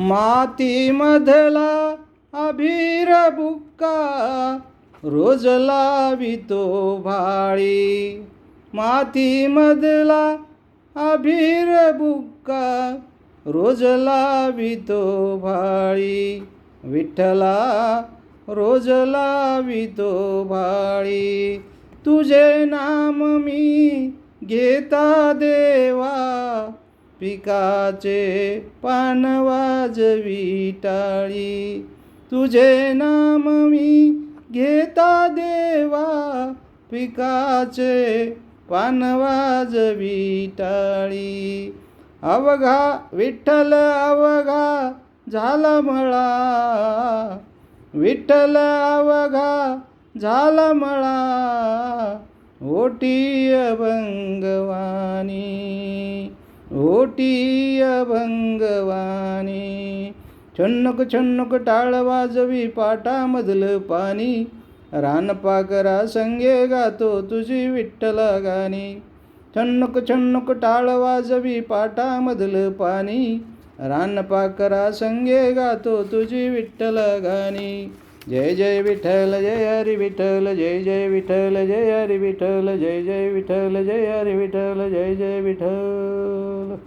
मातीमधला अभिर बुक्का रोज लावितो भाळी. मातीमधला अभिर बुक्का रोज लावितो भाळी. विठ्ठला रोज लावितो भाळी. तुझे नाम मी घेता देवा. पिकाचे पान वाजवी टाळी. तुझे नाम मी घेता देवा. पिकाचे पान वाजवी टाळी. अवघा विठ्ठल अवघा झाला मळा. विठ्ठल अवघा झाला मळा. ओटी अभंगवाणी. ओटी अभंगवाणी छन्नक छन्नक टाळ वाजवी पाटामधलं पाणी. रानपाकरा संगे गातो तुझी विठ्ठल गाणी. छन्नक छन्नक टाळ वाजवी पाटामधलं पाणी. रानपाकरा संगे गातो तुझी विठ्ठल गाणी. जय जय विठ्ठल जय हरी विठ्ठल जय जय विठ्ठल जय हरी विठ्ठल जय जय विठ्ठल जय हरी विठ्ठल जय जय विठ्ठल.